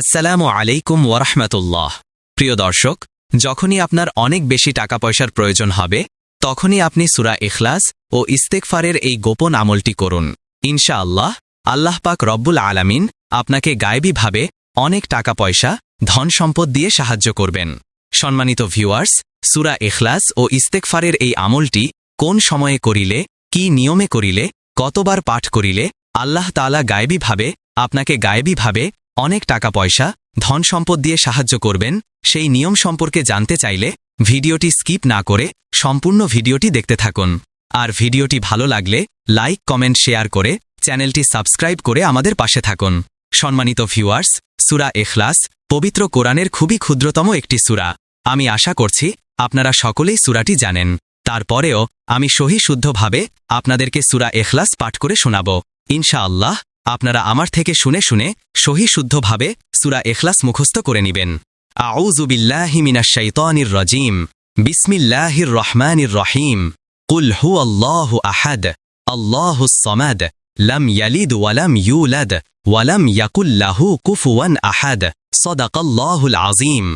আসসালামু আলাইকুম ওরহমতুল্লাহ প্রিয় দর্শক, যখনই আপনার অনেক বেশি টাকা পয়সার প্রয়োজন হবে, তখনই আপনি সুরা ইখলাস ও ইস্তেকফারের এই গোপন আমলটি করুন। ইনশাআল্লাহ, আল্লাহ পাক রব্বুল আলামিন আপনাকে গায়েবীভাবে অনেক টাকা পয়সা ধন সম্পদ দিয়ে সাহায্য করবেন। সম্মানিত ভিউয়ার্স, সুরা ইখলাস ও ইস্তেকফারের এই আমলটি কোন সময়ে করিলে, কি নিয়মে করিলে, কতবার পাঠ করিলে, আল্লাহ তালা গায়েবীভাবে আপনাকে গায়েবীভাবে অনেক টাকা পয়সা ধন সম্পদ দিয়ে সাহায্য করবেন, সেই নিয়ম সম্পর্কে জানতে চাইলে ভিডিওটি স্কিপ না করে সম্পূর্ণ ভিডিওটি দেখতে থাকুন। আর ভিডিওটি ভালো লাগলে লাইক, কমেন্ট, শেয়ার করে চ্যানেলটি সাবস্ক্রাইব করে আমাদের পাশে থাকুন। সম্মানিত ভিউয়ার্স, সুরা এখলাস পবিত্র কোরআনের খুবই ক্ষুদ্রতম একটি সুরা। আমি আশা করছি আপনারা সকলেই সুরাটি জানেন। তারপরেও আমি সহি শুদ্ধভাবে আপনাদেরকে সুরা এখলাস পাঠ করে শোনাব। ইনশাআল্লাহ আপনারা আমার থেকে শুনে শুনে সহি শুদ্ধভাবে সুরা এখলাস মুখস্থ করে নিবেন। আউজুবিল্লাহি মিনাশ শাইতানির রাজিম। বিসমিল্লাহির রহমানির রহিম। কুল হু আল্লাহু আহাদ। আল্লাহুস সামাদ। লম ইয়ালিদ ওয়ালাম ইউলাদ। ওয়ালাম ইয়াকুল্লাহু কুফুয়ান আহাদ। সদাকাল্লাহুল আজিম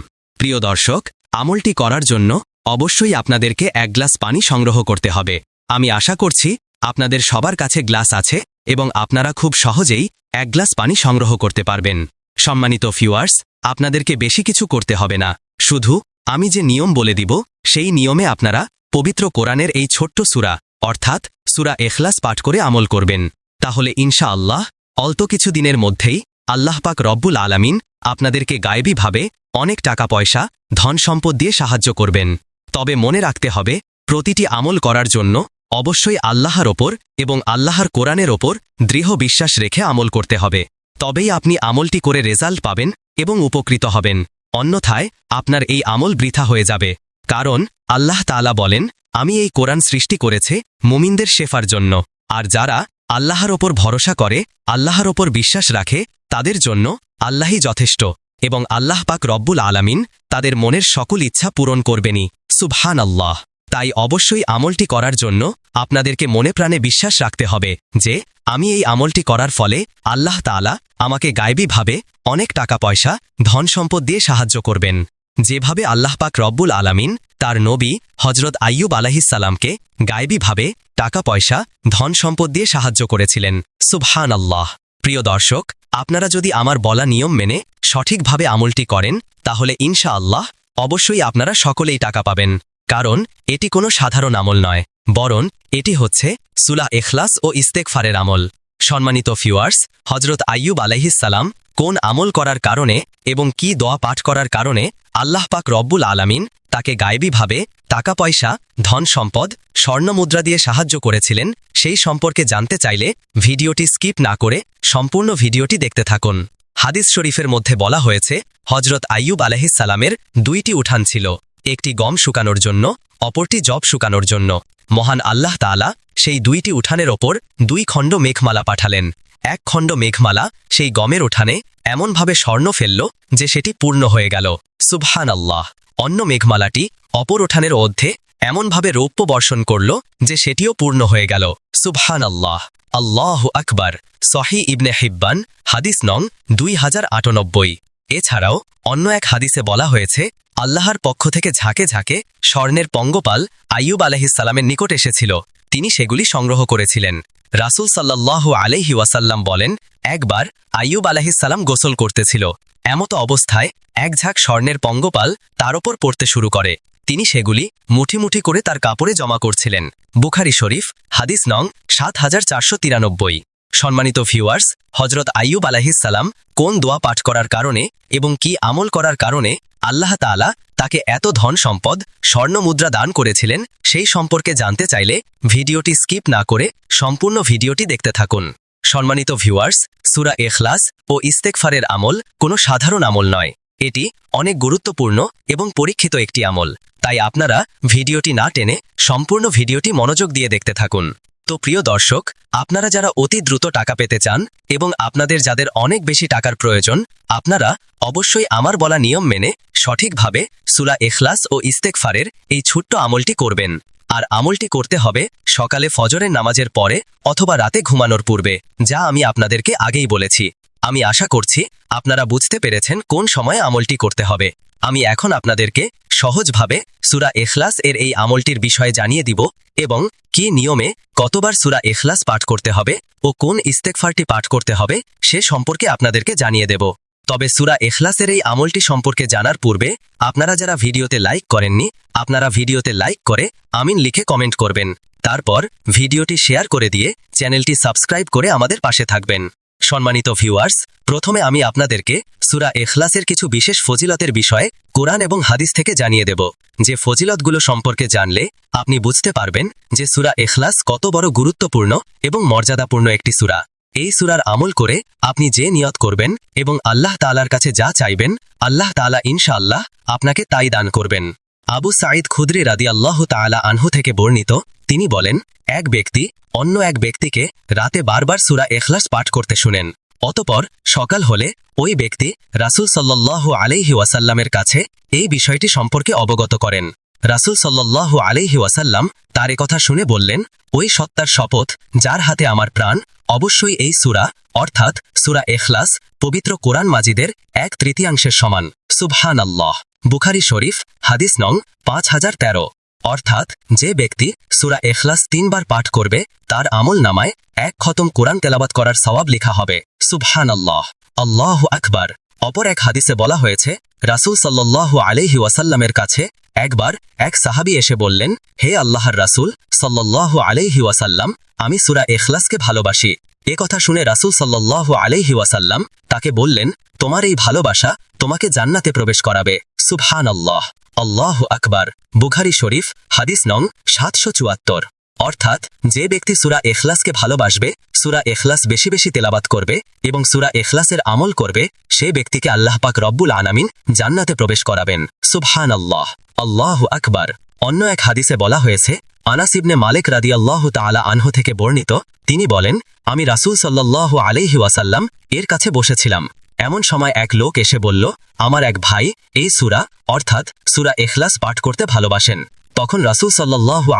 প্রিয় দর্শক, আমলটি করার জন্য অবশ্যই আপনাদেরকে এক গ্লাস পানি সংগ্রহ করতে হবে। আমি আশা করছি আপনাদের সবার কাছে গ্লাস আছে এবং আপনারা খুব সহজেই এক গ্লাস পানি সংগ্রহ করতে পারবেন। সম্মানিত ফিওয়ার্স আপনাদেরকে বেশি কিছু করতে হবে না। শুধু আমি যে নিয়ম বলে দিব, সেই নিয়মে আপনারা পবিত্র কোরআনের এই ছোট্ট সুরা, অর্থাৎ সুরা এখলাস পাঠ করে আমল করবেন। তাহলে ইনশা আল্লাহ অল্প কিছু দিনের মধ্যেই আল্লাহ পাক রব্বুল আলামিন আপনাদেরকে গায়েবীভাবে অনেক টাকা পয়সা, ধন সম্পদ দিয়ে সাহায্য করবেন। তবে মনে রাখতে হবে, প্রতিটি আমল করার জন্য অবশ্যই আল্লাহর ওপর এবং আল্লাহর কোরআনের ওপর দৃঢ় বিশ্বাস রেখে আমল করতে হবে। তবেই আপনি আমলটি করে রেজাল্ট পাবেন এবং উপকৃত হবেন। অন্যথায়, আপনার এই আমল বৃথা হয়ে যাবে। কারণ, আল্লাহ তাআলা বলেন, আমি এই কোরআন সৃষ্টি করেছে মুমিনদের শেফার জন্য। আর যারা আল্লাহর ওপর ভরসা করে, আল্লাহর ওপর বিশ্বাস রাখে, তাদের জন্য আল্লাহই যথেষ্ট। এবং আল্লাহ পাক রব্বুল আলামিন তাদের মনের সকল ইচ্ছা পূরণ করবেনি সুবহান আল্লাহ তাই অবশ্যই আমলটি করার জন্য আপনাদেরকে মনে প্রাণে বিশ্বাস রাখতে হবে যে আমি এই আমলটি করার ফলে আল্লাহ তাআলা আমাকে গায়েবীভাবে অনেক টাকা পয়সা, ধন সম্পদ দিয়ে সাহায্য করবেন। যেভাবে আল্লাহ পাক রব্বুল আলামিন তার নবী হজরত আইয়ুব আলাহিসাল্লামকে গায়েবীভাবে টাকা পয়সা, ধন সম্পদ দিয়ে সাহায্য করেছিলেন। সুবহান আল্লাহ প্রিয় দর্শক, আপনারা যদি আমার বলা নিয়ম মেনে সঠিকভাবে আমলটি করেন, তাহলে ইনশা আল্লাহ অবশ্যই আপনারা সকলেই টাকা পাবেন। কারণ এটি কোনো সাধারণ আমল নয়, বরং এটি হচ্ছে সুলা এখলাস ও ইস্তেকফারের আমল। সম্মানিত ফিওয়ার্স হজরত আইয়ুব আলাইহিসাল্লাম কোন আমল করার কারণে এবং কি দোয়া পাঠ করার কারণে আল্লাহ পাক রব্বুল আলামিন তাকে গায়েবীভাবে টাকা পয়সা, ধন সম্পদ স্বর্ণমুদ্রা দিয়ে সাহায্য করেছিলেন, সেই সম্পর্কে জানতে চাইলে ভিডিওটি স্কিপ না করে সম্পূর্ণ ভিডিওটি দেখতে থাকুন। হাদিস শরীফের মধ্যে বলা হয়েছে হজরত আইয়ুব আলহিসালামের দুইটি উঠান ছিল। একটি গম শুকানোর জন্য, অপরটি জব শুকানোর জন্য। মহান আল্লাহ তাআলা সেই দুইটি উঠানের ওপর দুই খণ্ড মেঘমালা পাঠালেন। এক খণ্ড মেঘমালা সেই গমের উঠানে এমনভাবে স্বর্ণ ফেলল যে সেটি পূর্ণ হয়ে গেল। সুবহান আল্লাহ অন্য মেঘমালাটি অপর উঠানের অধ্যে এমনভাবে রৌপ্য বর্ষণ করল যে সেটিও পূর্ণ হয়ে গেল। সুবহান আল্লাহ আল্লাহ আকবর। সহি ইবনে হিব্বান, হাদিস নং দুই হাজার আটানব্বই। এছাড়াও অন্য এক হাদিসে বলা হয়েছে, আল্লাহর পক্ষ থেকে ঝাঁকে ঝাঁকে স্বর্ণের পঙ্গপাল আইয়ুব আলহিসাল্লামের নিকট এসেছিল। তিনি সেগুলি সংগ্রহ করেছিলেন। রাসুল সাল্লাহ আলহি ওয়াসাল্লাম বলেন, একবার আইয়ুব আলহিসাল্লাম গোসল করতেছিল। এমতো অবস্থায় এক ঝাঁক স্বর্ণের পঙ্গপাল তার ওপর পড়তে শুরু করে। তিনি সেগুলি মুঠি মুঠি করে তার কাপড়ে জমা করছিলেন। বুখারি শরীফ, হাদিস নং সাত হাজার চারশো তিরানব্বই। সম্মানিত ভিউয়ার্স হজরত আইয়ুব আলাহিসাল্লাম কোন দোয়া পাঠ করার কারণে এবং কি আমল করার কারণে আল্লাহ তাআলা তাকে এত ধন সম্পদ, স্বর্ণ মুদ্রা দান করেছিলেন, সেই সম্পর্কে জানতে চাইলে ভিডিওটি স্কিপ না করে সম্পূর্ণ ভিডিওটি দেখতে থাকুন। সম্মানিত ভিউয়ার্স সুরা এখলাস ও ইস্তেকফারের আমল কোনো সাধারণ আমল নয়। এটি অনেক গুরুত্বপূর্ণ এবং পরীক্ষিত একটি আমল। তাই আপনারা ভিডিওটি না টেনে সম্পূর্ণ ভিডিওটি মনোযোগ দিয়ে দেখতে থাকুন। তো প্রিয় দর্শক, আপনারা যারা অতি দ্রুত টাকা পেতে চান এবং আপনাদের যাদের অনেক বেশি টাকার প্রয়োজন, আপনারা অবশ্যই আমার বলা নিয়ম মেনে সঠিকভাবে সুলা এখলাস ও ইস্তেকফারের এই ছোট্ট আমলটি করবেন। আর আমলটি করতে হবে সকালে ফজরের নামাজের পরে অথবা রাতে ঘুমানোর পূর্বে, যা আমি আপনাদেরকে আগেই বলেছি। আমি আশা করছি আপনারা বুঝতে পেরেছেন কোন সময়ে আমলটি করতে হবে। আমি এখন আপনাদেরকে সহজভাবে সুরা এখলাস এর এই আমলটির বিষয়ে জানিয়ে দিব এবং কি নিয়মে কতবার সুরা এখলাস পাঠ করতে হবে ও কোন ইস্তেকফারটি পাঠ করতে হবে সে সম্পর্কে আপনাদেরকে জানিয়ে দেব। তবে সুরা এখলাসের এই আমলটি সম্পর্কে জানার পূর্বে আপনারা যারা ভিডিওতে লাইক করেননি, আপনারা ভিডিওতে লাইক করে আমিন লিখে কমেন্ট করবেন। তারপর ভিডিওটি শেয়ার করে দিয়ে চ্যানেলটি সাবস্ক্রাইব করে আমাদের পাশে থাকবেন। সম্মানিত ভিউয়ার্স প্রথমে আমি আপনাদেরকে সুরা এখলাসের কিছু বিশেষ ফজিলতের বিষয়ে কোরআন এবং হাদিস থেকে জানিয়ে দেব। যে ফজিলতগুলো সম্পর্কে জানলে আপনি বুঝতে পারবেন যে সুরা এখলাস কত বড় গুরুত্বপূর্ণ এবং মর্যাদাপূর্ণ একটি সুরা। এই সুরার আমল করে আপনি যে নিয়ত করবেন এবং আল্লাহ তালার কাছে যা চাইবেন, আল্লাহ তালা ইনশাআল্লাহ আপনাকে তাই দান করবেন। আবু সাঈদ খুদ্রি রাদি আল্লাহ তালা আনহু থেকে বর্ণিত তিনি বলেন, এক ব্যক্তি অন্য এক ব্যক্তিকে রাতে বারবার সুরা এখলাস পাঠ করতে শুনেন। অতপর সকাল হলে ওই ব্যক্তি রাসুল সাল্লাহ আলাইহি ওয়াসাল্লামের কাছে এই বিষয়টি সম্পর্কে অবগত করেন। রাসুল সাল্লাহ আলাইহি ওয়াসাল্লাম তার কথা শুনে বললেন, ওই সত্তার শপথ যার হাতে আমার প্রাণ, অবশ্যই এই সুরা, অর্থাৎ সুরা এখলাস পবিত্র কোরআন মাজিদের এক তৃতীয়াংশের সমান। সুবহান আল্লাহ বুখারি শরীফ, হাদিস নং পাঁচ হাজার তেরো। অর্থাৎ, যে ব্যক্তি সুরা এখলাস তিনবার পাঠ করবে, তার আমল নামায় এক খতম কোরআন তেলাবাত করার সওয়াব লেখা হবে। সুবহান আল্লাহ আল্লাহ আকবার। অপর এক হাদিসে বলা হয়েছে, রাসূল সাল্লাল্লাহু আলাইহি ওয়াসাল্লামের কাছে একবার এক সাহাবী এসে বললেন, হে আল্লাহর রাসূল, সাল্লাল্লাহু আলাইহি ওয়াসাল্লাম, আমি সুরা এখলাসকে ভালোবাসি। এ কথা শুনে রাসূল সাল্লাল্লাহু আলাইহি ওয়াসাল্লাম তাকে বললেন, তোমার এই ভালোবাসা তোমাকে জান্নাতে প্রবেশ করাবে। সুবহান আল্লাহ আল্লাহ আকবার, বুখারি শরীফ, হাদিস নং সাতশো চুয়াত্তর। অর্থাৎ, যে ব্যক্তি সুরা এখলাসকে ভালোবাসবে, সুরা এখলাস বেশি বেশি তেলাবাত করবে এবং সুরা এখলাসের আমল করবে, সে ব্যক্তিকে আল্লাহ পাক রব্বুল আনামিন জান্নাতে প্রবেশ করাবেন। সুবহান আল্লাহ আল্লাহ আকবার। অন্য এক হাদিসে বলা হয়েছে, আনাস ইবনে মালিক রাদি আল্লাহ তালা আনহ থেকে বর্ণিত, তিনি বলেন, আমি রাসূল সাল্লাল্লাহু আলাইহি ওয়াসাল্লাম এর কাছে বসেছিলাম। এমন সময় এক লোক এসে বলল, আমার এক ভাই এই সুরা, অর্থাৎ সুরা এখলাস পাঠ করতে ভালোবাসেন। তখন রাসূল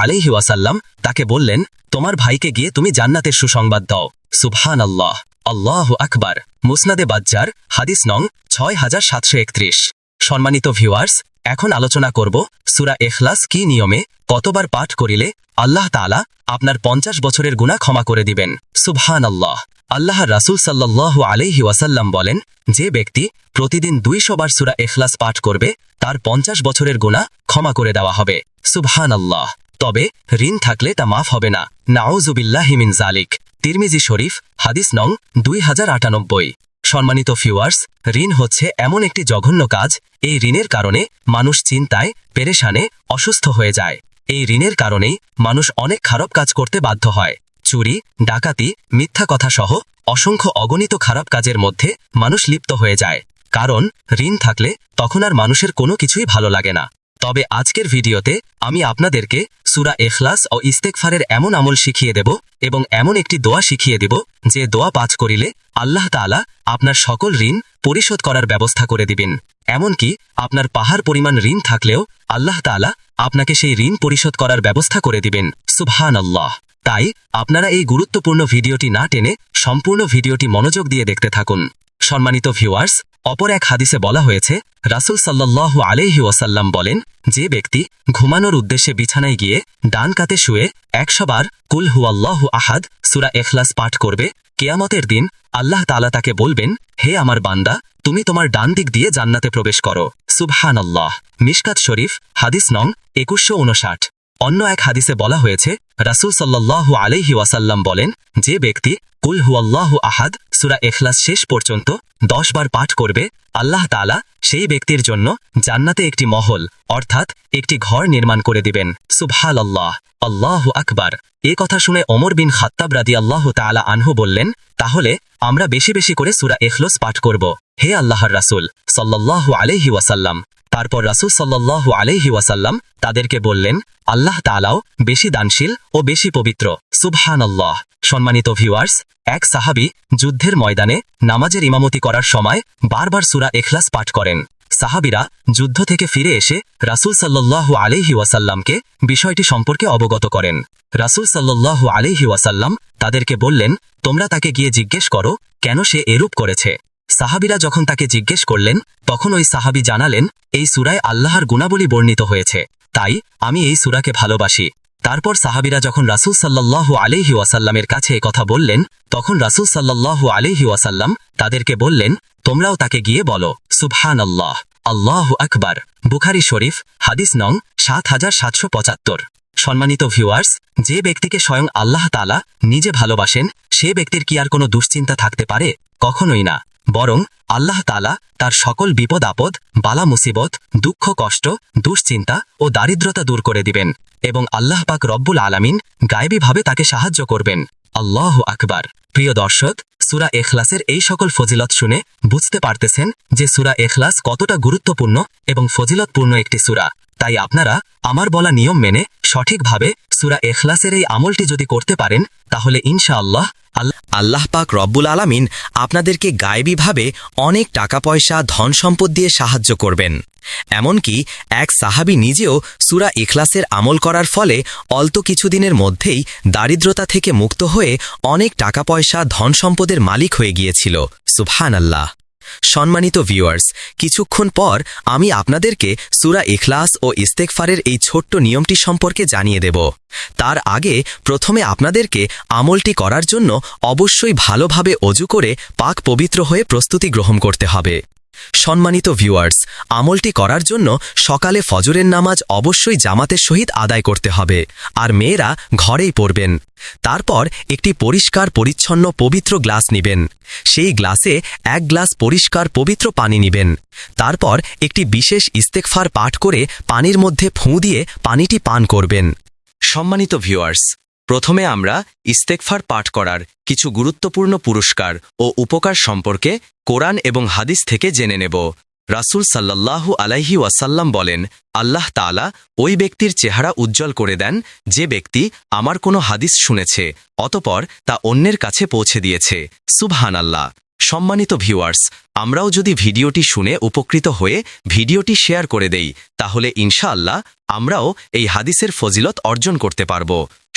আলাইহি ওয়াসাল্লাম তাকে বললেন, তোমার ভাইকে গিয়ে তুমি জান্নাতের সুসংবাদ দাও। সুবহান আল্লাহ আল্লাহ আকবার। মুসনাদে বাজ্জার, হাদিস নং ছয় হাজার সাতশো একত্রিশ। সম্মানিত ভিউয়ার্স, এখন আলোচনা করব সুরা এখলাস কি নিয়মে কতবার পাঠ করিলে আল্লাহ তালা আপনার পঞ্চাশ বছরের গুণা ক্ষমা করে দিবেন। সুবহান আল্লাহ আল্লাহ রাসুল সাল্লাহ আলাইহি ওয়াসাল্লাম বলেন, যে ব্যক্তি প্রতিদিন দুইশো বার সুরা এখলাস পাঠ করবে, তার পঞ্চাশ বছরের গুণা ক্ষমা করে দেওয়া হবে। সুবহান আল্লাহ তবে ঋণ থাকলে তা মাফ হবে না। নাউজুবিল্লাহিমিন জালিক তিরমিজি শরীফ, হাদিস নং দুই হাজার আটানব্বই। সম্মানিত ফিওয়ার্স ঋণ হচ্ছে এমন একটি জঘন্য কাজ, এই ঋণের কারণে মানুষ চিন্তায়, পেরেশানে, অসুস্থ হয়ে যায়। এই ঋণের কারণেই মানুষ অনেক খারাপ কাজ করতে বাধ্য হয়। চুরি, ডাকাতি, মিথ্যা কথা সহ অসংখ্য অগণিত খারাপ কাজের মধ্যে মানুষ লিপ্ত হয়ে যায়। কারণ, ঋণ থাকলে তখন আর মানুষের কোনো কিছুই ভালো লাগে না। তবে আজকের ভিডিওতে আমি আপনাদেরকে সুরা এখলাস ও ইস্তেকফারের এমন আমল শিখিয়ে দেব এবং এমন একটি দোয়া শিখিয়ে দেব যে দোয়া পাঁচ করিলে আল্লাহ তাআলা আপনার সকল ঋণ পরিশোধ করার ব্যবস্থা করে দিবেন। এমনকি আপনার পাহাড় পরিমাণ ঋণ থাকলেও আল্লাহ তাআলা আপনাকে সেই ঋণ পরিশোধ করার ব্যবস্থা করে দিবেন। সুবহান আল্লাহ তাই আপনারা এই গুরুত্বপূর্ণ ভিডিওটি না টেনে সম্পূর্ণ ভিডিওটি মনোযোগ দিয়ে দেখতে থাকুন। সম্মানিত ভিউয়ার্স, অপর এক হাদিসে বলা হয়েছে, রাসুল সাল্লাহ আলাইহি ওয়াসাল্লাম বলেন, যে ব্যক্তি ঘুমানোর উদ্দেশ্যে বিছানায় গিয়ে ডান কাতে শুয়ে একশোবার কুল হুয়াল্লাহু আহাদ সুরা এখলাস পাঠ করবে, কেয়ামতের দিন আল্লাহ তালা তাকে বলবেন, হে আমার বান্দা, তুমি তোমার ডান দিক দিয়ে জান্নাতে প্রবেশ করো। সুবহান আল্লাহ মিশকাত শরীফ, হাদিস নং একুশশো উনষাট অন্য এক হাদিসে বলা হয়েছে, রাসুল সাল্লাল্লাহু আলাইহি ওয়াসাল্লাম বলেন, যে ব্যক্তি কুল হুয়াল্লাহু আহাদ, সুরা এখলাস শেষ পর্যন্ত দশ বার পাঠ করবে, আল্লাহ তালা সেই ব্যক্তির জন্য জান্নাতে একটি মহল, অর্থাৎ একটি ঘর নির্মাণ করে দিবেন। সুবহাল আল্লাহ আল্লাহ আকবার। এ কথা শুনে অমর বিন খাত্তাব রাদি আল্লাহ তালা আনহু বললেন, তাহলে আমরা বেশি বেশি করে সুরা এখলস পাঠ করব। হে আল্লাহর রাসুল, সাল্লাল্লাহু আলাইহি ওয়াসাল্লাম তারপর রাসুল সাল্লাল্লাহু আলাইহি ওয়াসাল্লাম তাদেরকে বললেন, আল্লাহ তালাও বেশি দানশীল ও বেশি পবিত্র। সুবহান আল্লাহ সম্মানিত ভিউয়ার্স এক সাহাবি যুদ্ধের ময়দানে নামাজের ইমামতি করার সময় বারবার সুরা এখলাস পাঠ করেন। সাহাবিরা যুদ্ধ থেকে ফিরে এসে রাসুল সাল্লাল্লাহু আলাইহি ওয়াসাল্লামকে বিষয়টি সম্পর্কে অবগত করেন। রাসুল সাল্লাল্লাহু আলাইহি ওয়াসাল্লাম তাদেরকে বললেন, তোমরা তাকে গিয়ে জিজ্ঞেস করো, কেন সে এরূপ করেছে? সাহাবিরা যখন তাকে জিজ্ঞেস করলেন, তখন ওই সাহাবি জানালেন, এই সুরায় আল্লাহর গুণাবলী বর্ণিত হয়েছে। তাই আমি এই সুরাকে ভালোবাসি। তারপর সাহাবিরা যখন রাসূল সাল্লাল্লাহু আলাইহি ওয়াসাল্লামের কাছে কথা বললেন, তখন রাসূল সাল্লাল্লাহু আলাইহি ওয়াসাল্লাম তাদেরকে বললেন, তোমরাও তাকে গিয়ে বলো সুবহান আল্লাহ আল্লাহ আকবার, বুখারি শরীফ, হাদিস নং সাত হাজার সাতশো পঁচাত্তর। সম্মানিত ভিউয়ার্স, যে ব্যক্তিকে স্বয়ং আল্লাহ তালা নিজে ভালোবাসেন, সে ব্যক্তির কি আর কোনো দুশ্চিন্তা থাকতে পারে? কখনোই না। বরং আল্লাহ তালা তার সকল বিপদ আপদ, বালা মুসিবত, দুঃখ কষ্ট, দুশ্চিন্তা ও দারিদ্রতা দূর করে দিবেন এবং আল্লাহ পাক রব্বুল আলামিন গায়েবীভাবে তাকে সাহায্য করবেন। আল্লাহ আকবার। প্রিয় দর্শক, সুরা এখলাসের এই সকল ফজিলত শুনে বুঝতে পারতেছেন যে সুরা এখলাস কতটা গুরুত্বপূর্ণ এবং ফজিলতপূর্ণ একটি সুরা। তাই আপনারা আমার বলা নিয়ম মেনে সঠিকভাবে সুরা এখলাসের এই আমলটি যদি করতে পারেন, তাহলে ইনশাআল্লাহ আল্লাহ পাক রব্বুল আলামিন আপনাদেরকে গায়েবীভাবে অনেক টাকা পয়সা, ধন সম্পদ দিয়ে সাহায্য করবেন। এমনকি এক সাহাবী নিজেও সুরা ইখলাসের আমল করার ফলে অল্প কিছুদিনের মধ্যেই দারিদ্রতা থেকে মুক্ত হয়ে অনেক টাকা পয়সা, ধন সম্পদের মালিক হয়ে গিয়েছিল। সুবহান আল্লাহ সম্মানিত ভিউয়ার্স কিছুক্ষণ পর আমি আপনাদেরকে সুরা ইখলাস ও ইস্তেকফারের এই ছোট্ট নিয়মটি সম্পর্কে জানিয়ে দেব। তার আগে প্রথমে আপনাদেরকে আমলটি করার জন্য অবশ্যই ভালোভাবে অজু করে পাক পবিত্র হয়ে প্রস্তুতি গ্রহণ করতে হবে। সম্মানিত ভিউয়ার্স আমলটি করার জন্য সকালে ফজরের নামাজ অবশ্যই জামাতের সহিত আদায় করতে হবে। আর মেয়েরা ঘরেই পড়বেন। তারপর একটি পরিষ্কার, পরিচ্ছন্ন, পবিত্র গ্লাস নিবেন। সেই গ্লাসে এক গ্লাস পরিষ্কার, পবিত্র পানি নিবেন। তারপর একটি বিশেষ ইস্তেকফার পাঠ করে পানির মধ্যে ফুঁ দিয়ে পানিটি পান করবেন। সম্মানিত ভিউয়ার্স প্রথমে আমরা ইস্তেকফার পাঠ করার কিছু গুরুত্বপূর্ণ পুরস্কার ও উপকার সম্পর্কে কোরআন এবং হাদিস থেকে জেনে নেব। রাসুল সাল্লাল্লাহু আলাইহি ওয়াসাল্লাম বলেন, আল্লাহ তালা ওই ব্যক্তির চেহারা উজ্জ্বল করে দেন যে ব্যক্তি আমার কোনো হাদিস শুনেছে, অতপর তা অন্যের কাছে পৌঁছে দিয়েছে। সুবহান আল্লাহ সম্মানিত ভিউয়ার্স, আমরাও যদি ভিডিওটি শুনে উপকৃত হয়ে ভিডিওটি শেয়ার করে দেই, তাহলে ইনশাআল্লাহ আমরাও এই হাদিসের ফজিলত অর্জন করতে পারব।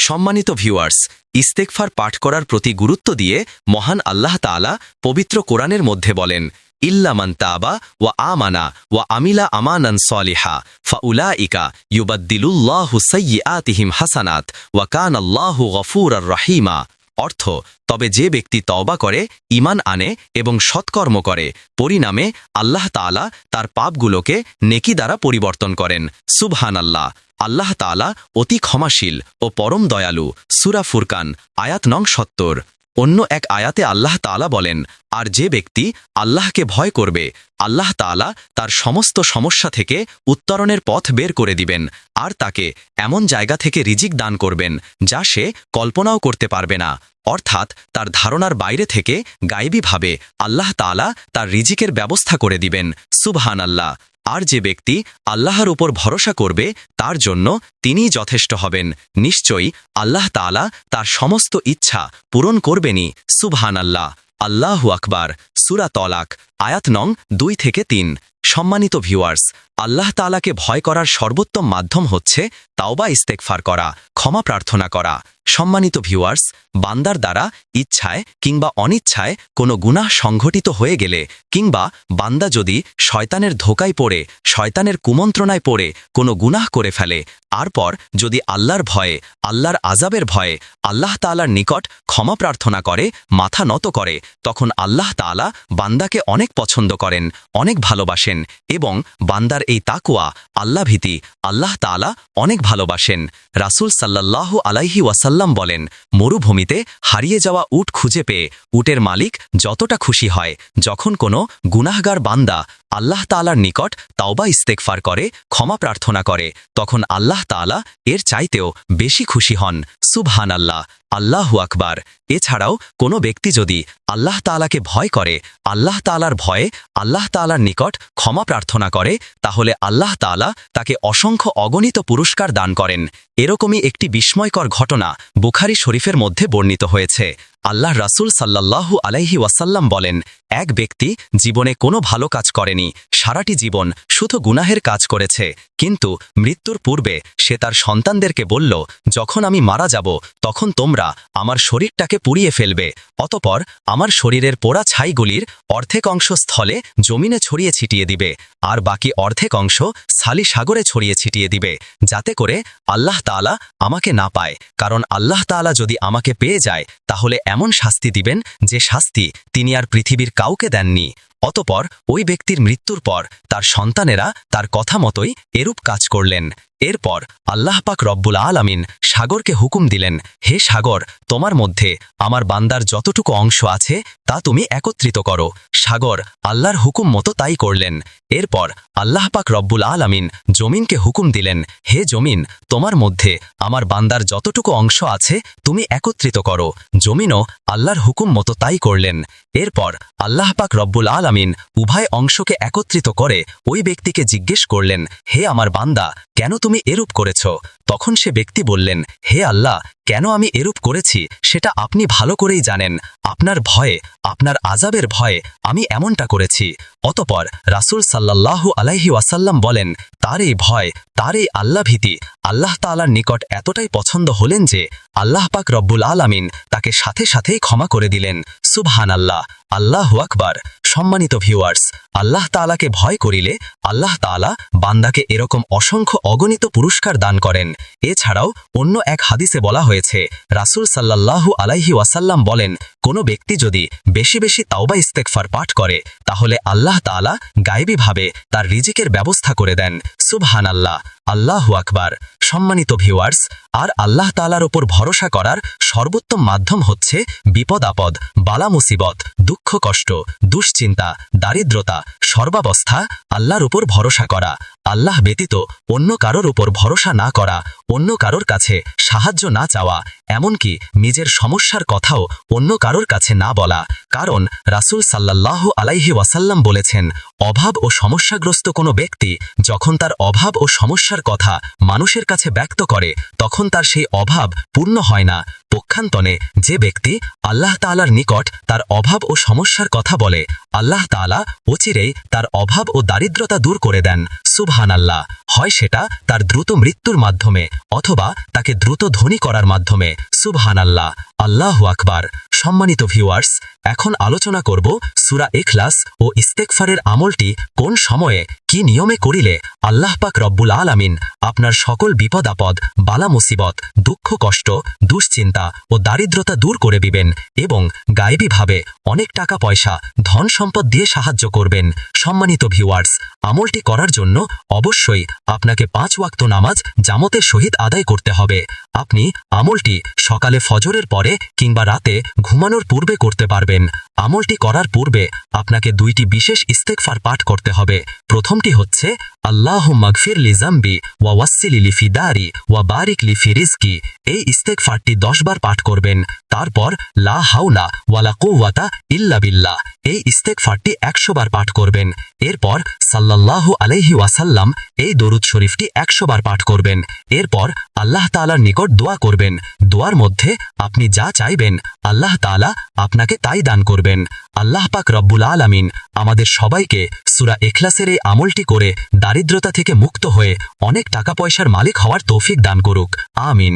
সম্মানিত ভিউয়ার্স ইস্তেকফার পাঠ করার প্রতি গুরুত্ব দিয়ে মহান আল্লাহ তাআলা পবিত্র কোরআনের মধ্যে বলেন ইল্লামান তাবা ওয়া আমানা ওয়া আমিলা আমানান সলিহা, ফাউলাইকা ইউবাদ্দিলুল্লাহু সাইয়্যাতিহিম হাসানাত ওয়া কানাল্লাহু গফুরার রহিমা। অর্থ, তবে যে ব্যক্তি তওবা করে ইমান আনে এবং সৎকর্ম করে, পরিণামে আল্লাহ তালা তার পাপগুলোকে নেকি দ্বারা পরিবর্তন করেন। সুবহান আল্লাহ আল্লাহ তালা অতি ক্ষমাশীল ও পরম দয়ালু। সুরা ফুরকান, আয়াত নং সত্তর। অন্য এক আয়াতে আল্লাহ তাআলা বলেন, আর যে ব্যক্তি আল্লাহকে ভয় করবে, আল্লাহ তাআলা তার সমস্ত সমস্যা থেকে উত্তরণের পথ বের করে দিবেন আর তাকে এমন জায়গা থেকে রিজিক দান করবেন যা সে কল্পনাও করতে পারবে না। অর্থাৎ তার ধারণার বাইরে থেকে গায়েবীভাবে আল্লাহ তাআলা তার রিজিকের ব্যবস্থা করে দিবেন। সুবহান আল্লাহ আর যে ব্যক্তি আল্লাহর উপর ভরসা করবে, তার জন্য তিনি যথেষ্ট হবেন। নিশ্চয়ই আল্লাহ তালা তার সমস্ত ইচ্ছা পূরণ করবেনই। সুবহান আল্লাহ আল্লাহু আকবার। সুরা তলাক, আয়াত নং দুই থেকে তিন। সম্মানিত ভিউয়ার্স আল্লাহ তাআলাকে ভয় করার সর্বোত্তম মাধ্যম হচ্ছে তাওবা ইস্তেকফার করা, ক্ষমা প্রার্থনা করা। সম্মানিত ভিউয়ার্স, বান্দার দ্বারা ইচ্ছায় কিংবা অনিচ্ছায় কোনো গুনাহ সংঘটিত হয়ে গেলে কিংবা বান্দা যদি শয়তানের ধোকায় পড়ে, শয়তানের কুমন্ত্রণায় পড়ে কোনো গুনাহ করে ফেলে আরপর যদি আল্লাহর ভয়ে, আল্লাহর আজাবের ভয়ে আল্লাহ তাআলার নিকট ক্ষমা প্রার্থনা করে, মাথা নত করে, তখন আল্লাহ তাআলা বান্দাকে অনেক পছন্দ করেন, অনেক ভালোবাসেন এবং বান্দার এই তাকুয়া আল্লাহ ভীতি, আল্লাহ তালা অনেক ভালোবাসেন। রাসুল সাল্লাহ আলাইহি ওয়াসাল্লাম বলেন, মরুভূমিতে হারিয়ে যাওয়া উট খুঁজে পেয়ে উটের মালিক যতটা খুশি হয়, যখন কোনো গুনাহগার বান্দা আল্লাহ তাআলার নিকট তাওবা ইস্তেকফার করে, ক্ষমা প্রার্থনা করে, তখন আল্লাহ তাআলা এর চাইতেও বেশি খুশি হন। সুবহান আল্লাহ আল্লাহু আকবার। এছাড়াও কোনো ব্যক্তি যদি আল্লাহ তাআলাকে ভয় করে, আল্লাহ তাআলার ভয়ে আল্লাহ তাআলার নিকট ক্ষমা প্রার্থনা করে, তাহলে আল্লাহ তাআলা তাকে অসংখ্য অগণিত পুরস্কার দান করেন। এরকমই একটি বিস্ময়কর ঘটনা বুখারি শরীফের মধ্যে বর্ণিত হয়েছে। আল্লাহ রাসূল সাল্লাল্লাহু আলাইহি ওয়াসাল্লাম বলেন, এক ব্যক্তি জীবনে কোনো ভালো কাজ করেনি, সারাটি জীবন শুধু গুনাহের কাজ করেছে, কিন্তু মৃত্যুর পূর্বে সে তার সন্তানদেরকে বলল, যখন আমি মারা যাব, তখন তোমরা আমার শরীরটাকে পুড়িয়ে ফেলবে, অতপর আমার শরীরের পোড়া ছাইগুলির অর্ধেক অংশ স্থলে জমিনে ছড়িয়ে ছিটিয়ে দিবে, আর বাকি অর্ধেক অংশ সালি সাগরে ছড়িয়ে ছিটিয়ে দিবে, যাতে করে আল্লাহ তাআলা আমাকে না পায়, কারণ আল্লাহ তালা যদি আমাকে পেয়ে যায়, তাহলে এমন শাস্তি দিবেন যে শাস্তি তিনি আর পৃথিবীর কাউকে দেননি। অতপর ওই ব্যক্তির মৃত্যুর পর তার সন্তানেরা তার কথা মতোই এরূপ কাজ করলেন। এরপর আল্লাহ পাক রব্বুল আলামিন সাগরকে হুকুম দিলেন, হে সাগর, তোমার মধ্যে আমার বান্দার যতটুকু অংশ আছে, তা তুমি একত্রিত করো। সাগর আল্লাহর হুকুম মতো তাই করলেন। এরপর আল্লাহ পাক রব্বুল আলামিন জমিনকে হুকুম দিলেন, হে জমিন, তোমার মধ্যে আমার বান্দার যতটুকু অংশ আছে, তুমি একত্রিত করো। জমিনও আল্লাহর হুকুম মতো তাই করলেন। এরপর আল্লাহ পাক রব্বুল আলামিন উভয় অংশকে একত্রিত করে ওই ব্যক্তিকে জিজ্ঞেস করলেন, হে আমার বান্দা, কেন তুমি এরূপ করেছ? তখন সে ব্যক্তি বললেন, হে আল্লাহ, কেন আমি এরূপ করেছি? সেটা আপনি ভালো করেই জানেন। আপনার ভয়ে, আপনার আজাবের ভয়ে আমি এমনটা করেছি। অতপর রাসূল সাল্লাল্লাহু আলাইহি ওয়াসাল্লাম বলেন, তার এই ভয়, তার এই আল্লাহ ভীতি আল্লাহ তাআলার নিকট এতটাই পছন্দ হলেন যে আল্লাহ পাক রব্বুল আলামিন তাকে সাথে সাথেই ক্ষমা করে দিলেন। সুবহান আল্লাহ আল্লাহ আকবার। সম্মানিত ভিউয়ার্স আল্লাহ তালাকে ভয় করিলে আল্লাহ তালা বান্দাকে এরকম অসংখ্য অগণিত পুরস্কার দান করেন। এছাড়াও অন্য এক হাদিসে বলা হয়েছে, রাসুল সাল্লাল্লাহু আলাইহি ওয়াসাল্লাম বলেন কোনো ব্যক্তি যদি বেশি বেশি তাওবা ইস্তেকফার পাঠ করে, তাহলে আল্লাহ তাআলা গায়েবীভাবে তার রিজিকের ব্যবস্থা করে দেন। সুবহান আল্লাহ আল্লাহ আকবার। সম্মানিত ভিউয়ার্স, আর আল্লাহ তাআলার ওপর ভরসা করার সর্বোত্তম মাধ্যম হচ্ছে বিপদ আপদ, বালা মুসিবত, দুঃখ কষ্ট, দুশ্চিন্তা, দারিদ্রতা, সর্বাবস্থা আল্লাহর উপর ভরসা করা। আল্লাহ ব্যতীত অন্য কারোর উপর ভরসা না করা, অন্য কারোর কাছে সাহায্য না চাওয়া, এমনকি নিজের সমস্যার কথাও অন্য কারোর কাছে না বলা। কারণ রাসূল সাল্লাল্লাহ আলাইহি ওয়াসাল্লাম বলেছেন, অভাব ও সমস্যাগ্রস্ত কোনো ব্যক্তি যখন তার অভাব ও সমস্যার কথা মানুষের কাছে ব্যক্ত করে, তখন তার সেই অভাব পূর্ণ হয় না। পক্ষান্তনে যে ব্যক্তি আল্লাহ তালার নিকট তার অভাব ও সমস্যার কথা বলে, আল্লাহ তালা অচিরেই তার অভাব ও দারিদ্রতা দূর করে দেন। সুবহান আল্লাহ হয় সেটা তার দ্রুত মৃত্যুর মাধ্যমে অথবা তাকে দ্রুত ধনী করার মাধ্যমে। সুবহান আল্লাহ আল্লাহ আকবার। সম্মানিত ভিউয়ার্স এখন আলোচনা করব সুরা এখলাস ও ইস্তেকফারের আমলটি কোন সময়ে, কি নিয়মে করিলে আল্লাহ পাক রব্বুল আলামিন আপনার সকল বিপদ আপদ, বালা মুসিবত, দুঃখ কষ্ট, দুশ্চিন্তা ও দারিদ্রতা দূর করে দিবেন এবং গায়েবীভাবে অনেক টাকা পয়সা, ধন সম্পদ দিয়ে সাহায্য করবেন। সম্মানিত ভিউয়ার্স আমলটি করার জন্য অবশ্যই আপনাকে পাঁচ ওয়াক্ত নামাজ জামতের সহিত আদায় করতে হবে। আপনি আমলটি সকালে ফজরের পরে কিংবা রাতে ঘুমানোর পূর্বে করতে পারবেন। আমলটি করার পূর্বে আপনাকে দুইটি বিশেষ ইস্তেকফার পাঠ করতে হবে। প্রথমটি হচ্ছে আল্লাহ মাগফির লিজাম্বি ওয়া ওয়াসিলি লিফি দারি ওয়া বারিক লিফি রিজকি এই ইস্তেকফারটি দশবার পাঠ করবেন, তারপর লা হাউলা ওয়ালা কুওয়াতা ইল্লা বিল্লাহ। এই ইস্তেকফারটি একশো বার পাঠ করবেন, এরপর সাল্লাল্লাহু আলাইহি ওয়াসাল্লাম এই দরুদ শরীফটি একশো বার পাঠ করবেন, এরপর আল্লাহ তাআলার নিকট দোয়া করবেন। দোয়ার মধ্যে আপনি যা চাইবেন, আল্লাহ তাআলা আপনাকে তাই দান করবেন। আল্লাহ পাক রব্বুল আলামিন আমাদের সবাইকে সুরা এখলাসের এই আমলটি করে দারিদ্রতা থেকে মুক্ত হয়ে অনেক টাকা পয়সার মালিক হওয়ার তৌফিক দান করুক। আমিন।